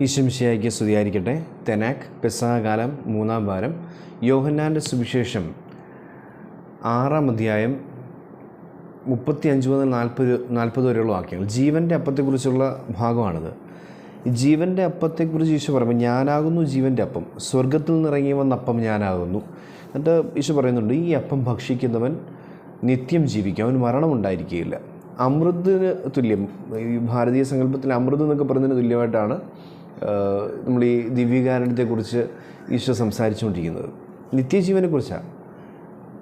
ഈശംശിയായിക്ക് സ്തുതിയായിരിക്കട്ടെ. തെനാക്ക് പെസാകാലം മൂന്നാം വാരം. യോഹന്നാന്റെ സുവിശേഷം ആറാം അധ്യായം മുപ്പത്തി അഞ്ച് മുതൽ നാൽപ്പത് നാൽപ്പത് വരെയുള്ള വാക്യങ്ങൾ. ജീവന്റെ അപ്പത്തെക്കുറിച്ചുള്ള ഭാഗമാണിത്. ജീവന്റെ അപ്പത്തെക്കുറിച്ച് ഈശോ പറയുമ്പോൾ ഞാനാകുന്നു ജീവന്റെ അപ്പം. സ്വർഗത്തിൽ നിന്നിറങ്ങി വന്ന അപ്പം ഞാനാകുന്നു. എന്നിട്ട് ഈശോ പറയുന്നുണ്ട് ഈ അപ്പം ഭക്ഷിക്കുന്നവൻ നിത്യം ജീവിക്കും. അവന് മരണമുണ്ടായിരിക്കുകയില്ല. അമൃതിന് തുല്യം ഈ ഭാരതീയ സങ്കല്പത്തിൽ അമൃത് എന്നൊക്കെ പറയുന്നതിന് തുല്യമായിട്ടാണ് നമ്മൾ ഈ ദിവ്യകാരണത്തെക്കുറിച്ച് ഈശോ സംസാരിച്ചുകൊണ്ടിരിക്കുന്നത്. നിത്യജീവനെക്കുറിച്ചാണ്.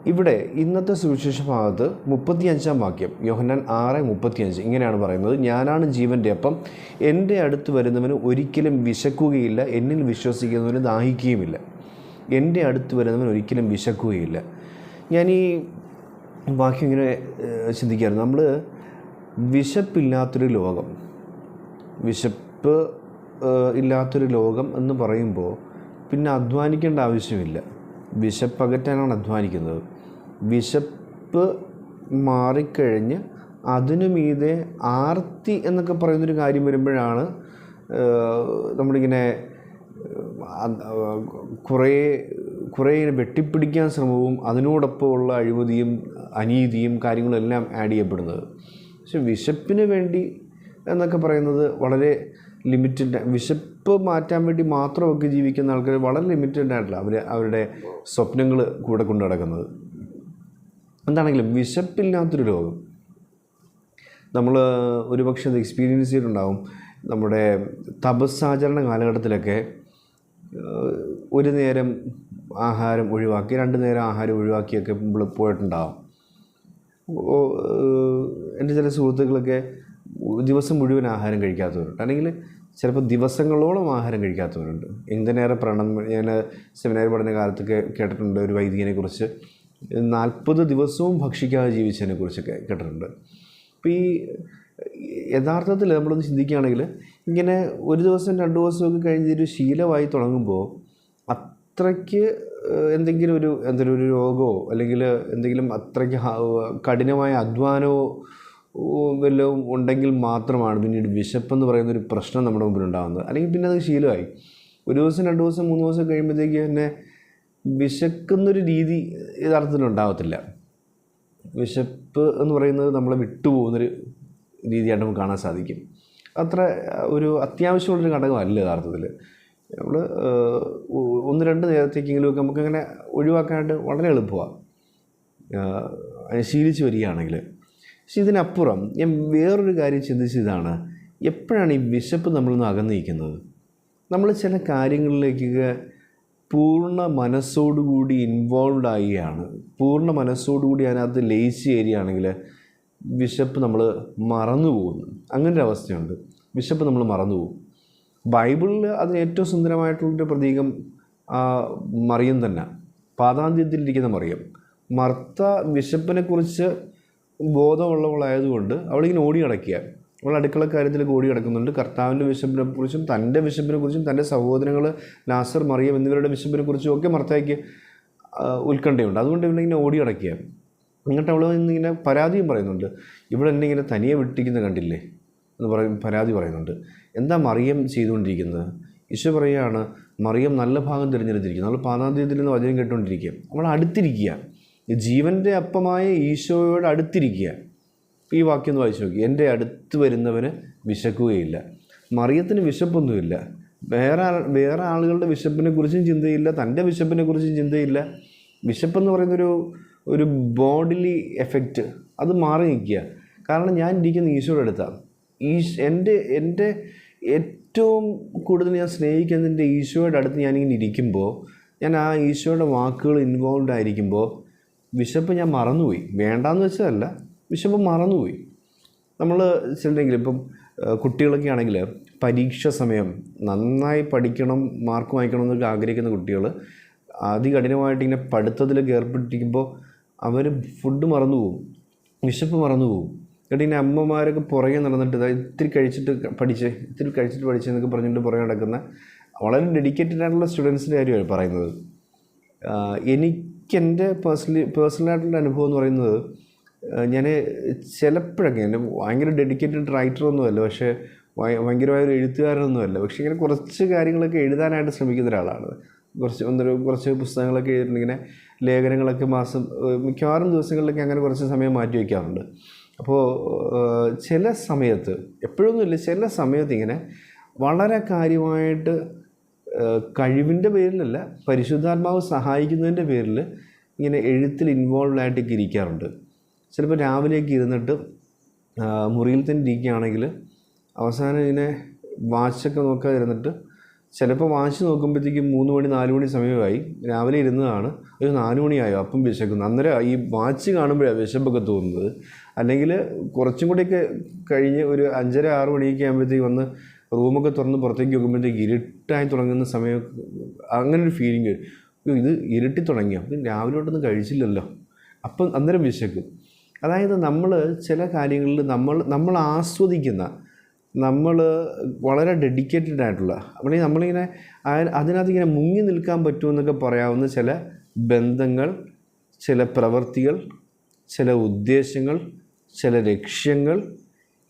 ഇവിടെ ഇന്നത്തെ സുവിശേഷ ഭാഗത്ത് മുപ്പത്തിയഞ്ചാം വാക്യം യോഹന്നാൻ ആറ് മുപ്പത്തിയഞ്ച് ഇങ്ങനെയാണ് പറയുന്നത് ഞാനാണ് ജീവന്റെ അപ്പം എന്റെ അടുത്ത് വരുന്നവന് ഒരിക്കലും വിശക്കുകയില്ല എന്നിൽ വിശ്വസിക്കുന്നവന് ദാഹിക്കുകയുമില്ല. എന്റെ അടുത്ത് വരുന്നവൻ ഒരിക്കലും വിശക്കുകയില്ല. ഞാൻ ഈ വാക്യം ഇങ്ങനെ ചിന്തിക്കുകയായിരുന്നു നമ്മൾ വിശപ്പില്ലാത്തൊരു ലോകം വിശപ്പ് ഇല്ലാത്തൊരു ലോകം എന്ന് പറയുമ്പോൾ പിന്നെ അധ്വാനിക്കേണ്ട ആവശ്യമില്ല. വിശപ്പ് അകറ്റാനാണ് അധ്വാനിക്കുന്നത്. വിശപ്പ് മാറിക്കഴിഞ്ഞ് അതിനു മീതെ ആർത്തി എന്നൊക്കെ പറയുന്നൊരു കാര്യം വരുമ്പോഴാണ് നമ്മളിങ്ങനെ കുറേ കുറേ വെട്ടിപ്പിടിക്കാൻ ശ്രമവും അതിനോടൊപ്പമുള്ള അഴിമതിയും അനീതിയും കാര്യങ്ങളെല്ലാം ആഡ് ചെയ്യപ്പെടുന്നത്. പക്ഷെ വിശപ്പിന് വേണ്ടി എന്നൊക്കെ പറയുന്നത് വളരെ ലിമിറ്റഡ് വിശപ്പ് മാറ്റാൻ വേണ്ടി മാത്രമൊക്കെ ജീവിക്കുന്ന ആൾക്കാർ വളരെ ലിമിറ്റഡ് ആയിട്ടുള്ള അവർ അവരുടെ സ്വപ്നങ്ങൾ കൂടെ കൊണ്ടു നടക്കുന്നത്. എന്താണെങ്കിലും വിശപ്പില്ലാത്തൊരു ലോകം. നമ്മൾ ഒരുപക്ഷെ അത് എക്സ്പീരിയൻസ് ചെയ്തിട്ടുണ്ടാവും. നമ്മുടെ തപസ്സാചരണ കാലഘട്ടത്തിലൊക്കെ ഒരു നേരം ആഹാരം ഒഴിവാക്കി രണ്ട് നേരം ആഹാരം ഒഴിവാക്കിയൊക്കെ നമ്മൾ പോയിട്ടുണ്ടാവും. എന്റെ ചില സുഹൃത്തുക്കളൊക്കെ ദിവസം മുഴുവൻ ആഹാരം കഴിക്കാത്തവരുണ്ട്. അല്ലെങ്കിൽ ചിലപ്പോൾ ദിവസങ്ങളോളം ആഹാരം കഴിക്കാത്തവരുണ്ട്. എന്തിനേറെ പ്രണം ഞാൻ സെമിനാർ പഠന കാലത്തൊക്കെ കേട്ടിട്ടുണ്ട് ഒരു വൈദികനെ കുറിച്ച്. നാൽപ്പത് ദിവസവും ഭക്ഷിക്കാതെ ജീവിച്ചതിനെ കുറിച്ചൊക്കെ കേട്ടിട്ടുണ്ട്. അപ്പോൾ ഈ യഥാർത്ഥത്തിൽ നമ്മളൊന്ന് ചിന്തിക്കുകയാണെങ്കിൽ ഇങ്ങനെ ഒരു ദിവസം രണ്ട് ദിവസമൊക്കെ കഴിഞ്ഞ് ഒരു ശീലമായി തുടങ്ങുമ്പോൾ അത്രയ്ക്ക് എന്തെങ്കിലും ഒരു എന്തെങ്കിലും ഒരു രോഗമോ അല്ലെങ്കിൽ എന്തെങ്കിലും അത്രയ്ക്ക് കഠിനമായ അധ്വാനമോ വല്ലതും ഉണ്ടെങ്കിൽ മാത്രമാണ് പിന്നീട് വിശപ്പെന്ന് പറയുന്ന ഒരു പ്രശ്നം നമ്മുടെ മുമ്പിൽ ഉണ്ടാകുന്നത് അല്ലെങ്കിൽ പിന്നെ അത് ശീലമായി. ഒരു ദിവസം രണ്ട് ദിവസം മൂന്ന് ദിവസം കഴിയുമ്പോഴത്തേക്ക് തന്നെ വിശക്കുന്നൊരു രീതി യഥാർത്ഥത്തിൽ ഉണ്ടാകത്തില്ല വിശപ്പ് എന്ന് പറയുന്നത് നമ്മളെ വിട്ടുപോകുന്നൊരു രീതിയായിട്ട് നമുക്ക് കാണാൻ സാധിക്കും. അത്ര ഒരു അത്യാവശ്യമുള്ളൊരു ഘടകമല്ല യഥാർത്ഥത്തിൽ. നമ്മൾ ഒന്ന് രണ്ട് നേരത്തേക്കെങ്കിലുമൊക്കെ നമുക്കങ്ങനെ ഒഴിവാക്കാനായിട്ട് വളരെ എളുപ്പമാണ്. ശീലിച്ച് വരികയാണെങ്കിൽ. പക്ഷെ ഇതിനപ്പുറം ഞാൻ വേറൊരു കാര്യം ചിന്തിച്ചതാണ് എപ്പോഴാണ് ഈ വിശപ്പ് നമ്മളിൽ അകന്നിരിക്കുന്നത്? നമ്മൾ ചില കാര്യങ്ങളിലേക്കൊക്കെ പൂർണ മനസ്സോടുകൂടി ഇൻവോൾവ് ആയിയാണ്. പൂർണ മനസ്സോടുകൂടി അതിനകത്ത് ലയിച്ച് ചേരുകയാണെങ്കിൽ വിശപ്പ് നമ്മൾ മറന്നു പോകുന്നു. അങ്ങനെ ഒരു അവസ്ഥയുണ്ട്. വിശപ്പ് നമ്മൾ മറന്നു പോകും. ബൈബിളിൽ അതിന് ഏറ്റവും സുന്ദരമായിട്ടുള്ളൊരു പ്രതീകം മറിയം തന്നെ. പാതാന്ത്യത്തിലിരിക്കുന്ന മറിയം. മർത്ത വിശപ്പിനെക്കുറിച്ച് ബോധമുള്ളവളായതുകൊണ്ട് അവളിങ്ങനെ ഓടി കിടക്കുക അവൾ അടുക്കള കാര്യത്തിൽ ഓടി കിടക്കുന്നുണ്ട് കർത്താവിന്റെ വിശപ്പിനെക്കുറിച്ചും തന്റെ വിശപ്പിനെക്കുറിച്ചും തന്റെ സഹോദരങ്ങൾ നാസർ മറിയം എന്നിവരുടെ വിശപ്പിനെക്കുറിച്ചും ഒക്കെ മർത്തയ്ക്ക് ഉത്കണ്ഠയുണ്ട്. അതുകൊണ്ട് ഇവളിങ്ങനെ ഓടി കിടക്കുക എന്നിട്ട് അവൾ ഇന്നിങ്ങനെ പരാതിയും പറയുന്നുണ്ട്. ഇവിടെ എന്നെ ഇങ്ങനെ തനിയെ വിട്ടിരിക്കുന്നത് കണ്ടില്ലേ? എന്ന് പറയും പരാതി പറയുന്നുണ്ട്. എന്താ മറിയം ചെയ്തുകൊണ്ടിരിക്കുന്നത്? ഈശോ പറയുകയാണ് മറിയം നല്ല ഭാഗം തിരഞ്ഞെടുത്തിരിക്കുന്നത് അവൾ പാതാന്ത്യത്തിൽ നിന്ന് വചനം കേട്ടുകൊണ്ടിരിക്കുക. അവൾ അടുത്തിരിക്കുക. ജീവന്റെ അപ്പമായ ഈശോയോട് അടുത്തിരിക്കുക. ഈ വാക്യം ഒന്ന് വായിച്ചു നോക്കി. എന്റെ അടുത്ത് വരുന്നവന് വിശക്കുകയില്ല. മറിയത്തിന് വിശപ്പൊന്നുമില്ല. വേറെ വേറെ ആളുകളുടെ വിശപ്പിനെ കുറിച്ചും ചിന്തയില്ല. തന്റെ വിശപ്പിനെ കുറിച്ചും ചിന്തയില്ല. വിശപ്പെന്ന് പറയുന്നൊരു ഒരു ബോഡിലി എഫക്റ്റ് അത് മാറി നിൽക്കുക. കാരണം ഞാൻ ഇരിക്കുന്ന ഈശോയുടെ അടുത്താണ് ഈ എന്റെ എന്റെ ഏറ്റവും കൂടുതൽ ഞാൻ സ്നേഹിക്കുന്നതിന്റെ ഈശോയുടെ അടുത്ത് ഞാനിങ്ങനെ ഇരിക്കുമ്പോൾ ഞാൻ ആ ഈശോയുടെ വാക്കുകൾ ഇൻവോൾവ് ആയിരിക്കുമ്പോൾ വിശപ്പ് ഞാൻ മറന്നുപോയി. വേണ്ടാന്ന് വെച്ചതല്ല വിശപ്പ് മറന്നുപോയി. നമ്മൾ ചിലരെങ്കിലും ഇപ്പം കുട്ടികളൊക്കെ ആണെങ്കിൽ പരീക്ഷ സമയം നന്നായി പഠിക്കണം മാർക്ക് വാങ്ങിക്കണം എന്നൊക്കെ ആഗ്രഹിക്കുന്ന കുട്ടികൾ അതികഠിനമായിട്ട് ഇങ്ങനെ പഠിത്തത്തിലൊക്കെ ഏർപ്പെട്ടിരിക്കുമ്പോൾ അവർ ഫുഡ് മറന്നു പോകും വിശപ്പ് മറന്നു പോകും എന്നിട്ട് ഇങ്ങനെ അമ്മമാരൊക്കെ പുറകെ നടന്നിട്ട് "ദാ ഇത്തിരി കഴിച്ചിട്ട് പഠിച്ച് ഇത്തിരി കഴിച്ചിട്ട് പഠിച്ച് എന്നൊക്കെ പറഞ്ഞിട്ട് പുറകെ നടക്കുന്ന വളരെ ഡെഡിക്കേറ്റഡ് ആയിട്ടുള്ള സ്റ്റുഡൻസിന്റെ കാര്യമാണ് പറയുന്നത്. ആഹ് എനിക്ക് എന്റെ പേഴ്സണലി പേഴ്സണലായിട്ടുള്ള അനുഭവം എന്ന് പറയുന്നത് ഞാൻ ചിലപ്പോഴൊക്കെ എന്റെ ഭയങ്കര ഡെഡിക്കേറ്റഡ് റൈറ്ററൊന്നുമല്ല പക്ഷേ ഭയ- ഭയങ്കരമായ ഒരു എഴുത്തുകാരനൊന്നുമല്ല പക്ഷേ ഇങ്ങനെ കുറച്ച് കാര്യങ്ങളൊക്കെ എഴുതാനായിട്ട് ശ്രമിക്കുന്ന ഒരാളാണ്. കുറച്ച് ഒന്നര കുറച്ച് പുസ്തകങ്ങളൊക്കെ എഴുതിയിട്ടുണ്ട് ഇങ്ങനെ ലേഖനങ്ങളൊക്കെ മാസം മിക്കവാറും ദിവസങ്ങളിലൊക്കെ അങ്ങനെ കുറച്ച് സമയം മാറ്റി വയ്ക്കാറുണ്ട്. അപ്പോൾ ചില സമയത്ത് എപ്പോഴൊന്നുമില്ല ചില സമയത്ത് ഇങ്ങനെ വളരെ കാര്യമായിട്ട് കഴിവിന്റെ പേരിലല്ല പരിശുദ്ധാത്മാവ് സഹായിക്കുന്നതിന്റെ പേരിൽ ഇങ്ങനെ എഴുത്തിൽ ഇൻവോൾവ് ആയിട്ടൊക്കെ ഇരിക്കാറുണ്ട്. ചിലപ്പോൾ രാവിലെയൊക്കെ ഇരുന്നിട്ട് മുറിയിൽ തന്നെ ഇരിക്കുകയാണെങ്കിൽ അവസാനം ഇങ്ങനെ വാച്ചൊക്കെ നോക്കാതെ ഇരുന്നിട്ട് ചിലപ്പോൾ വാച്ച് നോക്കുമ്പോഴത്തേക്കും മൂന്ന് മണി നാല് മണി സമയമായി. രാവിലെ ഇരുന്നതാണ്. ഒരു നാല് മണിയായോ? അപ്പം വിശക്കുന്നു. അന്നേരം ഈ വാച്ച് കാണുമ്പോഴാണ് വിശപ്പൊക്കെ തോന്നുന്നത്. അല്ലെങ്കിൽ കുറച്ചും കൂടിയൊക്കെ കഴിഞ്ഞ് ഒരു അഞ്ചര ആറ് മണിയൊക്കെ ആകുമ്പോഴത്തേക്ക് വന്ന് റൂമൊക്കെ തുറന്ന് പുറത്തേക്ക് നോക്കുമ്പോഴത്തേക്ക് ഇരുട്ടായി തുടങ്ങുന്ന സമയം അങ്ങനെ ഒരു ഫീലിംഗ് ഇത് ഇരുട്ടി തുടങ്ങിയോ? രാവിലെ തൊട്ടൊന്നും കഴിച്ചില്ലല്ലോ. അപ്പം അന്നേരം വിശക്കും. അതായത് നമ്മൾ ചില കാര്യങ്ങളിൽ നമ്മൾ നമ്മൾ ആസ്വദിക്കുന്ന നമ്മൾ വളരെ ഡെഡിക്കേറ്റഡ് ആയിട്ടുള്ള അവിടെ നമ്മളിങ്ങനെ അതിനകത്ത് ഇങ്ങനെ മുങ്ങി നിൽക്കാൻ പറ്റുമെന്നൊക്കെ പറയാവുന്ന ചില ബന്ധങ്ങൾ ചില പ്രവൃത്തികൾ ചില ഉദ്ദേശങ്ങൾ ചില ലക്ഷ്യങ്ങൾ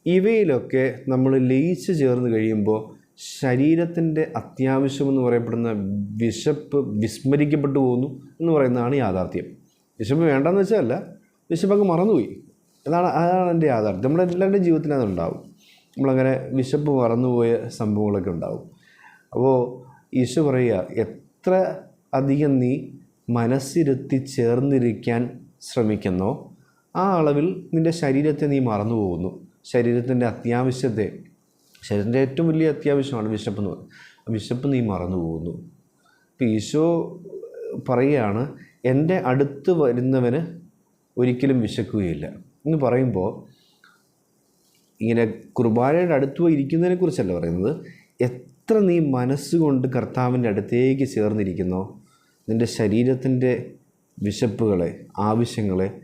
ഇവയിലൊക്കെ നമ്മൾ ലയിച്ച് ചേർന്ന് കഴിയുമ്പോൾ ശരീരത്തിന്റെ അത്യാവശ്യമെന്ന് പറയപ്പെടുന്ന വിശപ്പ് വിസ്മരിക്കപ്പെട്ടു പോകുന്നു എന്ന് പറയുന്നതാണ് യാഥാർത്ഥ്യം. വിശപ്പ് വേണ്ടെന്ന് വെച്ചാൽ അങ്ങ് മറന്നുപോയി. അതാണ് അതാണ് എന്റെ യാഥാർത്ഥ്യം. നമ്മുടെ എല്ലാവരുടെയും ജീവിതത്തിൽ അതുണ്ടാവും നമ്മളങ്ങനെ വിശപ്പ് മറന്നുപോയ സംഭവങ്ങളൊക്കെ ഉണ്ടാവും. അപ്പോൾ ഈശോ പറയുക എത്ര അധികം നീ മനസ്സിരുത്തി ചേർന്നിരിക്കാൻ ശ്രമിക്കുന്നോ ആ അളവിൽ നിന്റെ ശരീരത്തെ നീ മറന്നു പോകുന്നു ശരീരത്തിന്റെ അത്യാവശ്യത്തെ ശരീരത്തിന്റെ ഏറ്റവും വലിയ അത്യാവശ്യമാണ് വിശപ്പ് എന്ന് പറയുന്നത്. വിശപ്പ് നീ മറന്നു പോകുന്നു. അപ്പോൾ ഈശോ പറയുകയാണ് എന്റെ അടുത്ത് വരുന്നവന് ഒരിക്കലും വിശക്കുകയില്ല. എന്ന് പറയുമ്പോൾ ഇങ്ങനെ കുർബാനയുടെ അടുത്ത് പോയി ഇരിക്കുന്നതിനെക്കുറിച്ചല്ല പറയുന്നത്. എത്ര നീ മനസ്സുകൊണ്ട് കർത്താവിന്റെ അടുത്തേക്ക് ചേർന്നിരിക്കുന്നോ നിന്റെ ശരീരത്തിന്റെ വിശപ്പുകളെ ആവശ്യങ്ങളെ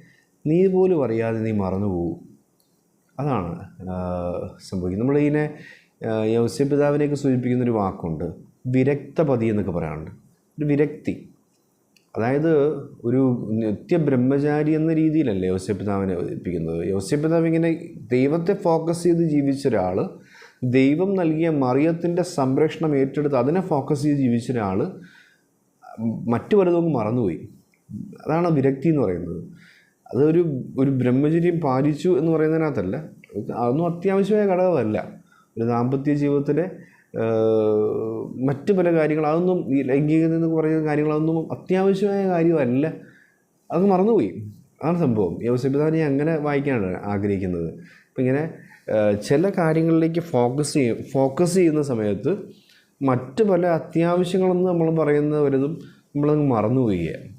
നീ പോലും അറിയാതെ നീ മറന്നു പോകും. അതാണ് സംഭവിക്കുന്നത്. നമ്മളിങ്ങനെ യൗസ്യപിതാവിനെയൊക്കെ സൂചിപ്പിക്കുന്ന ഒരു വാക്കുണ്ട്. വിരക്തപതി എന്നൊക്കെ പറയാറുണ്ട്. ഒരു വിരക്തി. അതായത് ഒരു നിത്യ ബ്രഹ്മചാരി എന്ന രീതിയിലല്ലേ യോസ്യപിതാവിനെ അവതരിപ്പിക്കുന്നത് യോസ്യപിതാവ് ഇങ്ങനെ ദൈവത്തെ ഫോക്കസ് ചെയ്ത് ജീവിച്ച ഒരാൾ ദൈവം നൽകിയ മറിയത്തിന്റെ സംരക്ഷണം ഏറ്റെടുത്ത് അതിനെ ഫോക്കസ് ചെയ്ത് ജീവിച്ച ഒരാൾ മറ്റു പലതും മറന്നുപോയി. അതാണ് വിരക്തി എന്ന് പറയുന്നത്. അതൊരു ഒരു ബ്രഹ്മചര്യം പാലിച്ചു എന്ന് പറയുന്നതിനകത്തല്ല. അതൊന്നും അത്യാവശ്യമായ ഘടകമല്ല. ഒരു ദാമ്പത്യ ജീവിതത്തിലെ മറ്റു പല കാര്യങ്ങൾ അതൊന്നും ഈ ലൈംഗികത എന്ന് പറയുന്ന കാര്യങ്ങൾ അതൊന്നും അത്യാവശ്യമായ കാര്യമല്ല. അത് മറന്നുപോയി. അതാണ് സംഭവം. യോസപിതാവിനെ അങ്ങനെ വായിക്കാനാണ് ആഗ്രഹിക്കുന്നത്. അപ്പം ഇങ്ങനെ ചില കാര്യങ്ങളിലേക്ക് ഫോക്കസ് ചെയ്യും ഫോക്കസ് ചെയ്യുന്ന സമയത്ത് മറ്റ് പല അത്യാവശ്യങ്ങളെന്ന് നമ്മൾ പറയുന്ന വലുതും നമ്മളങ്ങ് മറന്നുപോവുകയാണ്.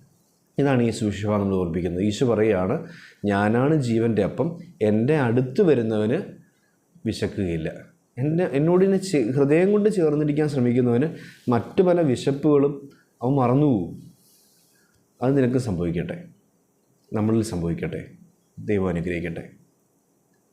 ഇതാണ് ഈ സുവിശേഷം നമ്മൾ ഓർപ്പിക്കുന്നത്. ഈശോ പറയുകയാണ് ഞാനാണ് ജീവന്റെ അപ്പം. എന്റെ അടുത്ത് വരുന്നവന് വിശക്കുകയില്ല. എന്നെ എന്നോട് ഇങ്ങനെ ചെ- ഹൃദയം കൊണ്ട് ചേർന്നിരിക്കാൻ ശ്രമിക്കുന്നവന് മറ്റു പല വിശപ്പുകളും അവൻ മറന്നുപോകും അത് നിനക്ക് സംഭവിക്കട്ടെ. നമ്മളിൽ സംഭവിക്കട്ടെ. ദൈവം അനുഗ്രഹിക്കട്ടെ.